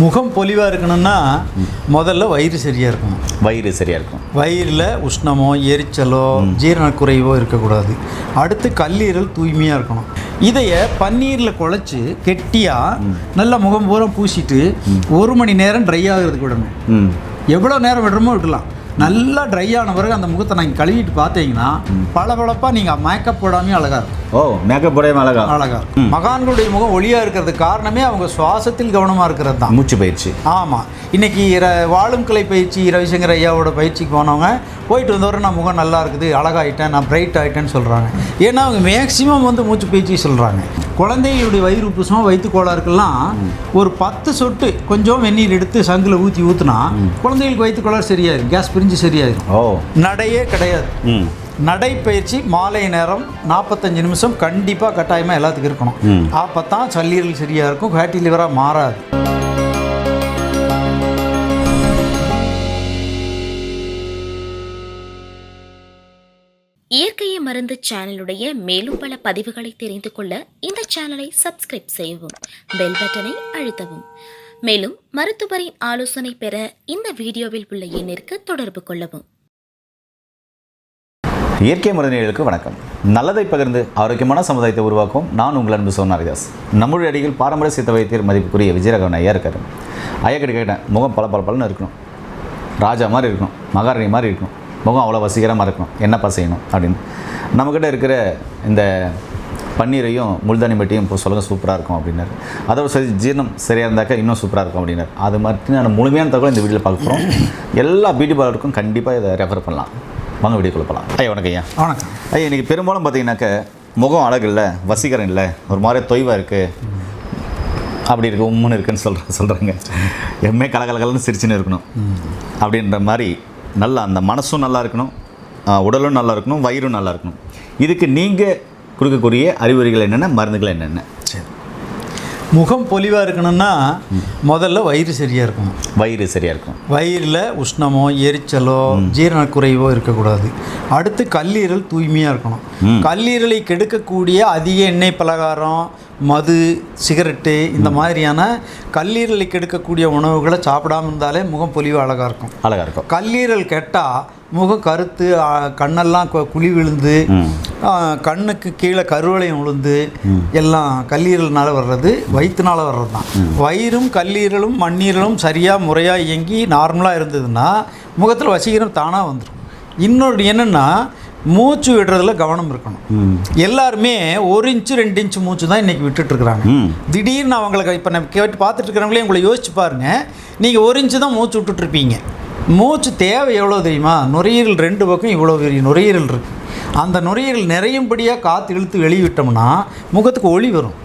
முகம் பொலிவாக இருக்கணும்னா முதல்ல வயிறு சரியாக இருக்கணும். வயிறு சரியாக இருக்கும் வயிறில் உஷ்ணமோ எரிச்சலோ ஜீரணக்குறைவோ இருக்கக்கூடாது. அடுத்து கல்லீரல் தூய்மையாக இருக்கணும். இதைய பன்னீரில் குழச்சி கெட்டியாக நல்லா முகம் பூரா பூசிட்டு ஒரு மணி நேரம் ட்ரை ஆகிறதுக்கு விடணும். ம். எவ்வளோ நேரம் விடுறோமோ விடலாம் நல்லா ட்ரை ஆன பிறகு அந்த முகத்தை நீங்கள் கழுவிட்டு பார்த்தீங்கன்னா பளபளப்பாக நீங்கள் மேக்கப் போடாமே அழகாக இருக்கும். ஓ மேக்கப் உடைய அழகா. அழகா. மகான்களுடைய முகம் ஒளியாக இருக்கிறதுக்கு காரணமே அவங்க சுவாசத்தில் கவனமாக இருக்கிறது தான் மூச்சு பயிற்சி. ஆமாம் இன்னைக்கு வாழும் கலை பயிற்சி ரவிசங்கர் ஐயாவோட பயிற்சிக்கு போனவங்க போயிட்டு வந்தவரை நான் முகம் நல்லா இருக்குது அழகாயிட்டேன் நான் பிரைட் ஆகிட்டேன்னு சொல்கிறாங்க ஏன்னா அவங்க மேக்சிமம் வந்து மூச்சு பயிற்சி சொல்கிறாங்க குழந்தைகளுடைய வயிறு உப்புசம் வயிற்று கோளாறுக்கெல்லாம் ஒரு பத்து சொட்டு கொஞ்சம் வெந்நீர் எடுத்து சங்கில் ஊற்றி ஊற்றுனா குழந்தைகளுக்கு வயிற்று கோளாறு சரியாயிரும் கேஸ் பிரிஞ்சு சரியாயிரும். ஓ. நடையே கிடையாது. நடைப்பயிற்சி மாலை நேரம் நாற்பத்தஞ்சு நிமிஷம் கண்டிப்பாக கட்டாயமாக எல்லாத்துக்கும் இருக்கணும். அப்போ தான் சல்லீரல் சரியாக இருக்கும் ஃபேட்டி லிவராக மாறாது. இயற்கையை மருந்து சேனலுடைய மேலும் பல பதிவுகளை தெரிந்து கொள்ள இந்த சேனலை சப்ஸ்கிரைப் செய்யவும் பெல் பட்டனை அழுத்தவும். மேலும் மருத்துவரின் ஆலோசனை பெற இந்த வீடியோவில் உள்ள எண்ணிற்கு தொடர்பு கொள்ளவும். இயற்கை மருந்தினர்களுக்கு வணக்கம். நல்லதை பகிர்ந்து ஆரோக்கியமான சமுதாயத்தை உருவாக்கும் நான் உங்கள் அன்பு சோனாரிதாஸ் நம்முடைய அடியில் பாரம்பரிய சித்த வைத்தியர் மதிப்புக்குரிய விஜயராகவன் ஐயா இருக்காரு. ஐயா கிட்ட கேட்டேன் முகம் பல பல பலன்னு இருக்கணும். ராஜா மாதிரி இருக்கணும் மகாராணி மாதிரி இருக்கணும். முகம் அவ்வளோ வசீகரமாக இருக்கணும். என்னப்பா செய்யணும் அப்படின்னு. நம்மக்கிட்ட இருக்கிற இந்த பன்னீரையும் முள்தானி மட்டியும் இப்போ சொல்லுங்கள் சூப்பராக இருக்கும் அப்படின்னாரு. அதோட சரி ஜீரணம் சரியாக இருந்தாக்கா இன்னும் சூப்பராக இருக்கும் அப்படின்னாரு. அது மட்டும் நான் முழுமையான தகவல் இந்த வீடியோவில் பார்க்குறோம் எல்லா பியூட்டி பார்லருக்கும் கண்டிப்பாக இதை ரெஃபர் பண்ணலாம். வாங்க வீடியோக்குள்ள போகலாம் ஐயா வணக்கம் ஐயா. வணக்கம். ஐயா இன்றைக்கி பெரும்பாலும் பார்த்தீங்கன்னாக்க முகம் அழகு இல்லை வசீகரம் இல்லை. ஒரு மாதிரி தொய்வாக இருக்குது அப்படி இருக்கு உம்முன்னு இருக்குன்னு சொல்கிற சொல்கிறாங்க எம்மே கலகலகலன்னு சிரிச்சுன்னு இருக்கணும். அப்படின்ற மாதிரி நல்லா அந்த மனசும் நல்லா இருக்கணும். உடலும் நல்லா இருக்கணும் வயிறும் நல்லா இருக்கணும். இதுக்கு நீங்கள் கொடுக்கக்கூடிய அறிவுரைகள் என்னென்ன மருந்துகள் என்னென்ன? முகம் பொலிவாக இருக்கணும்னா முதல்ல வயிறு சரியாக இருக்கணும். வயிறு சரியாக இருக்கும் வயிறில் உஷ்ணமோ எரிச்சலோ ஜீரணக்குறைவோ இருக்கக்கூடாது. அடுத்து கல்லீரல் தூய்மையாக இருக்கணும். கல்லீரலை கெடுக்கக்கூடிய அதிக எண்ணெய் பலகாரம் மது சிகரெட்டு இந்த மாதிரியான கல்லீரலை கெடுக்கக்கூடிய உணவுகளை சாப்பிடாம இருந்தாலே முகம் பொலிவு அழகாக இருக்கும். அழகாக இருக்கும். கல்லீரல் கெட்டால் முகம் கருத்து கண்ணெல்லாம் குழி விழுந்து கண்ணுக்கு கீழே கருவளையம் விழுந்து எல்லாம் கல்லீரல்னால வர்றது வயிற்றுனால வர்றது தான். வயிறும் கல்லீரலும் மண்ணீரலும் சரியாக முறையாக இயங்கி நார்மலாக இருந்ததுன்னா முகத்தில் வசீகரம் தானாக வந்துடும் இன்னொரு என்னென்னா மூச்சு விடுறதுல கவனம் இருக்கணும். எல்லாருமே ஒரு இன்ச்சு ரெண்டு இன்ச்சு மூச்சு தான் இன்றைக்கி விட்டுட்டு இருக்கிறாங்க திடீர்னு அவங்களுக்கு இப்போ நம்ம கேட்டு பார்த்துட்டு இருக்கிறவங்களே உங்களை யோசிச்சு பாருங்க. நீங்கள் ஒரு இன்ச்சு தான் மூச்சு விட்டுட்ருப்பீங்க மூச்சு தேவை எவ்வளோ தெரியுமா? நுரையீரல் ரெண்டு பக்கம் இவ்வளோ பெரிய நுரையீரல் இருக்குது அந்த நுரையீரல் நிறையும்படியாக காற்று இழுத்து வெளிவிட்டோம்னா முகத்துக்கு ஒளி வரும்.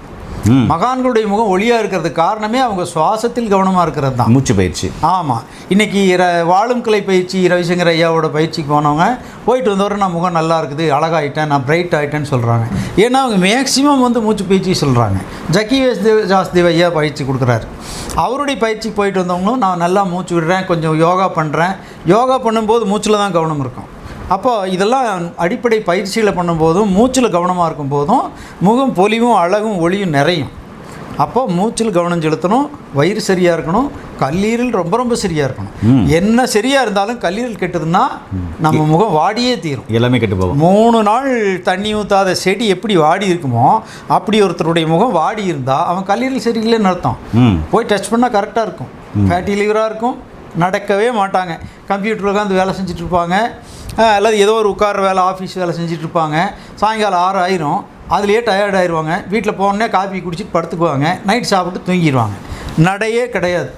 மகான்களுடைய முகம் ஒளியாக இருக்கிறதுக்கு காரணமே அவங்க சுவாசத்தில் கவனமாக இருக்கிறது தான். மூச்சு பயிற்சி. ஆமாம் இன்னைக்கு ர வாழும் கலை பயிற்சி ரவிசங்கர் ஐயாவோட பயிற்சிக்கு போனவங்க போயிட்டு வந்தவரை நான் முகம் நல்லா இருக்குது அழகாயிட்டேன் நான் பிரைட் ஆகிட்டேன்னு சொல்கிறாங்க ஏன்னா அவங்க மேக்சிமம் வந்து மூச்சு பயிற்சி சொல்கிறாங்க ஜக்கி வேஸ்தேவ் ஜாஸ்தேவ் ஐயா பயிற்சி கொடுக்குறாரு. அவருடைய பயிற்சிக்கு போயிட்டு வந்தவங்களும் நான் நல்லா மூச்சு விடுறேன் கொஞ்சம் யோகா பண்ணுறேன் யோகா பண்ணும்போது மூச்சில் தான் கவனம் இருக்கும். அப்போ இதெல்லாம் அடிப்படை பயிற்சிகளை பண்ணும்போதும் மூச்சில் கவனமாக இருக்கும் போதும் முகம் பொலிவும் அழகும் ஒளியும் நிறையும். அப்போ மூச்சில் கவனம் செலுத்தணும் வயிறு சரியாக இருக்கணும் கல்லீரல் ரொம்ப ரொம்ப சரியாக இருக்கணும். என்ன சரியாக இருந்தாலும் கல்லீரல் கெட்டதுன்னா நம்ம முகம் வாடியே தீரும். எல்லாமே கெட்டு போகும். மூணு நாள் தண்ணி ஊற்றாத செடி எப்படி வாடி இருக்குமோ அப்படி ஒருத்தருடைய முகம் வாடி இருந்தால் அவன் கல்லீரல் சரியில்லைன்னு அர்த்தம். போய் டச் பண்ணால் கரெக்டாக இருக்கும். ஃபேட்டி லிவராக இருக்கும் நடக்கவே மாட்டாங்க. கம்ப்யூட்டர் உட்காந்து வேலை செஞ்சுட்டு இருப்பாங்க. அல்லது ஏதோ ஒரு உட்கார வேலை ஆஃபீஸ் வேலை செஞ்சுட்டு இருப்பாங்க சாயங்காலம் ஆறு ஆயிரும் அதுலேயே டயர்ட் ஆயிடுவாங்க வீட்டில் போனோடனே காப்பி குடிச்சிட்டு படுத்துக்குவாங்க. நைட் சாப்பிட்டு தூங்கிடுவாங்க நடையே கிடையாது.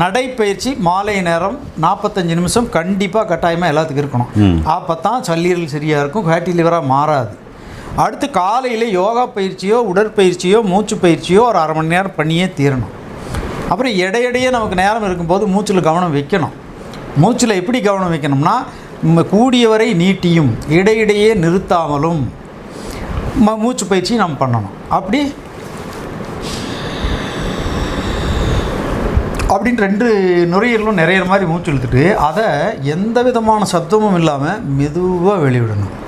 நடைப்பயிற்சி மாலை நேரம் நாற்பத்தஞ்சு நிமிஷம் கண்டிப்பாக கட்டாயமாக எல்லாத்துக்கும் இருக்கணும். அப்போ தான் சல்லீரல் சரியாக இருக்கும் ஃபேட்டி லிவராக மாறாது. அடுத்து காலையில் யோகா பயிற்சியோ உடற்பயிற்சியோ மூச்சு பயிற்சியோ ஒரு அரை மணி நேரம் பண்ணியே தீரணும். அப்புறம் இடையிடையே நமக்கு நேரம் இருக்கும்போது மூச்சில் கவனம் வைக்கணும். மூச்சில் எப்படி கவனம் வைக்கணும்னா கூடியவரை நீட்டியும் இடையிடையே நிறுத்தாமலும் ம- மூச்சு பயிற்சி நம்ம பண்ணணும். அப்படி அப்படின்னு ரெண்டு நுரையீரலும் நிறையிற மாதிரி மூச்சு இழுத்துட்டு அதை எந்த விதமான சப்தமும் இல்லாமல் மெதுவாக வெளிவிடணும்.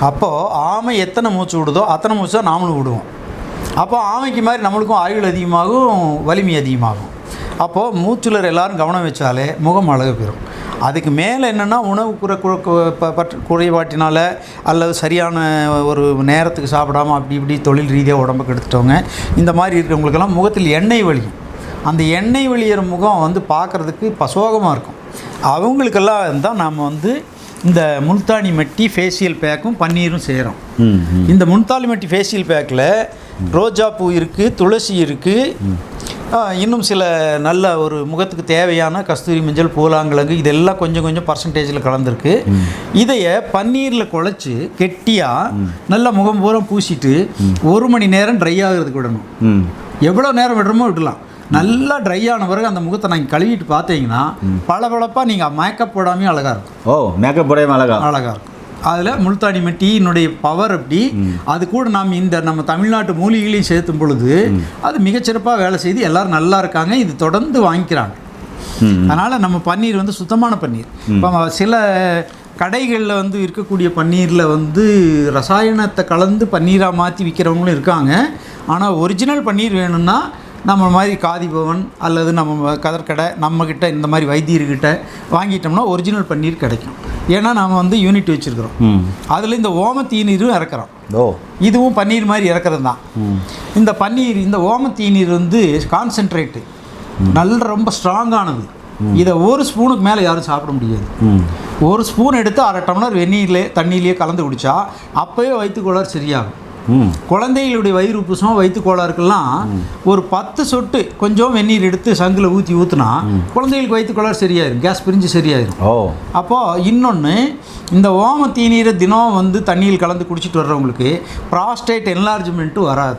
அப்போது ஆமை எத்தனை மூச்சு விடுதோ அத்தனை மூச்சு தான் நாமளும் விடுவோம். அப்போ ஆமைக்கு மாதிரி நம்மளுக்கும் ஆயுள் அதிகமாகும் வலிமை அதிகமாகும். அப்போது மூச்சுலர் எல்லாரும் கவனம் வச்சாலே முகம் அழகு பெறும். அதுக்கு மேலே என்னென்னா உணவு குறை குறைபாட்டினால அல்லது சரியான ஒரு நேரத்துக்கு சாப்பிடாம அப்படி இப்படி தொழில் ரீதியாக உடம்புக்கு எடுத்துட்டவங்க இந்த மாதிரி இருக்கிறவங்களுக்கெல்லாம் முகத்தில் எண்ணெய் வலியும் அந்த எண்ணெய் வழியிற முகம் வந்து பார்க்குறதுக்கு பசோகமாக இருக்கும். அவங்களுக்கெல்லாம் தான் நாம் வந்து இந்த முல்தானி மெட்டி ஃபேஷியல் பேக்கும் பன்னீரும் செய்கிறோம் இந்த முல்தானி மெட்டி ஃபேஷியல் பேக்கில் ரோஜா பூ இருக்குது துளசி இருக்குது இன்னும் சில நல்ல ஒரு முகத்துக்கு தேவையான கஸ்தூரி மஞ்சள் பூலாங்கிழங்கு இதெல்லாம் கொஞ்சம் கொஞ்சம் பர்சன்டேஜில் கலந்துருக்கு. இதைய பன்னீரில் குழச்சி கெட்டியாக நல்லா முகம் பூரா பூசிட்டு ஒரு மணி நேரம் ட்ரை ஆகிறதுக்கு விடணும். ம். எவ்வளோ நேரம் விடுறோமோ விடலாம் நல்லா ட்ரை ஆன பிறகு அந்த முகத்தை நீங்கள் கழுவிட்டு பார்த்தீங்கன்னா பளபளப்பாக நீங்கள் மேக்கப் போடாமே அழகாக இருக்கும். ஓ மேக்கப் போடையே அழகா? அழகாக இருக்கும். அதில் முல்தானி மெட்டியினுடைய பவர் அப்படி. அது கூட நாம் இந்த நம்ம தமிழ்நாட்டு மூலிகைகளையும் சேர்த்தும் பொழுது அது மிகச்சிறப்பாக வேலை செய்து எல்லாரும் நல்லா இருக்காங்க. இது தொடர்ந்து வாங்கிக்கிறாங்க. அதனால் நம்ம பன்னீர் வந்து சுத்தமான பன்னீர். இப்போ சில கடைகளில் வந்து இருக்கக்கூடிய பன்னீரில் வந்து ரசாயனத்தை கலந்து பன்னீராக மாற்றி விற்கிறவங்களும் இருக்காங்க. ஆனால் ஒரிஜினல் பன்னீர் வேணும்னா நம்ம மாதிரி காதிபவன் அல்லது நம்ம கதர்கடை நம்மக்கிட்ட இந்த மாதிரி வைத்தியர்கிட்ட வாங்கிட்டோம்னா ஒரிஜினல் பன்னீர் கிடைக்கும். ஏன்னா நம்ம வந்து யூனிட் வச்சுருக்கிறோம். அதில் இந்த ஓமத்தீநீரும் இறக்குறோம். ஓ. இதுவும் பன்னீர் மாதிரி இறக்குறது தான். இந்த பன்னீர் இந்த ஓமத்தீநீர் வந்து கான்சென்ட்ரேட்டு நல்ல ரொம்ப ஸ்ட்ராங்கானது இதை ஒரு ஸ்பூனுக்கு மேலே யாரும் சாப்பிட முடியாது. ஒரு ஸ்பூன் எடுத்து அரை டம்ளர் வெந்நீர்லே தண்ணியிலேயே கலந்து குடித்தா அப்போயே வயிற்றுக்கோளாறு சரியாகும். குழந்தைகளுடைய வயிறு உப்புசம் வயிற்றுக்கோளாறுக்கெல்லாம் ஒரு பத்து சொட்டு கொஞ்சம் வெந்நீர் எடுத்து சங்கில் ஊற்றி ஊற்றுனா குழந்தைகளுக்கு வயிற்றுக்கோளாறு சரியாயிரும். கேஸ் பிரிஞ்சு சரியாயிரும். ஓ. அப்போது இன்னொன்று இந்த ஓம தீநீரை தினம் வந்து தண்ணியில் கலந்து குடிச்சிட்டு வர்றவங்களுக்கு ப்ராஸ்டேட் என்லார்ஜ்மெண்ட்டு வராது.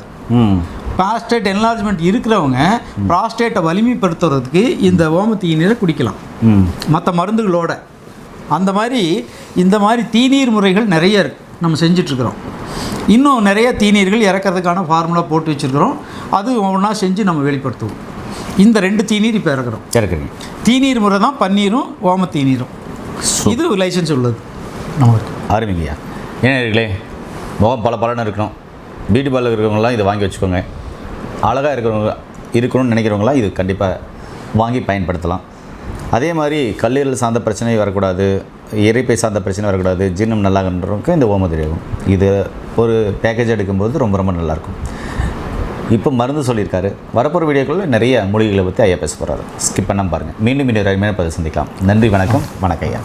ப்ராஸ்டேட் என்லார்ஜ்மெண்ட் இருக்கிறவங்க ப்ராஸ்டேட்டை வலிமைப்படுத்துறதுக்கு இந்த ஓம தீநீரை குடிக்கலாம். மற்ற மருந்துகளோட. அந்த மாதிரி இந்த மாதிரி தீநீர் முறைகள் நிறைய இருக்கு. நம்ம செஞ்சிட்ருக்குறோம். இன்னும் நிறைய தீநீர்கள் இறக்கிறதுக்கான ஃபார்முலா போட்டு வச்சுருக்கிறோம். அது ஒவ்வொன்றா செஞ்சு நம்ம வெளிப்படுத்துவோம். இந்த ரெண்டு தீநீர் இப்போ இறக்குறோம். இறக்குறீங்க. தீநீர் முறை தான் பன்னீரும் ஓம தீநீரும். இது லைசன்ஸ் உள்ளது. நம்மளுக்கு ஆரம்பிங்கய்யா ஏன்னே முகம் பல பலன்னு இருக்கணும். பியூட்டி பார்லர் இருக்கிறவங்களாம் இதை வாங்கி வச்சுக்கோங்க. அழகாக இருக்கிறவங்க இருக்கணும்னு நினைக்கிறவங்களாம் இது கண்டிப்பாக வாங்கி பயன்படுத்தலாம். அதே மாதிரி கல்லீரல் சார்ந்த பிரச்சனை வரக்கூடாது. இறைப்பை சார்ந்த பிரச்சனை வரக்கூடாது ஜீர்ணம் நல்லாகன்றவங்க இந்த ஓமதிரியாகும் இது ஒரு பேக்கேஜ் எடுக்கும்போது ரொம்ப ரொம்ப நல்லாயிருக்கும். இப்போ மருந்து சொல்லியிருக்காரு. வரப்போகிற வீடியோக்களில் நிறைய மொழிகளை பற்றி ஐயா பேச போகிறாரு ஸ்கிப் பண்ணாமல் பாருங்கள் மீண்டும் இன்னொரு அருமையான பதிவு சந்திக்கலாம். நன்றி வணக்கம். வணக்கம் ஐயா.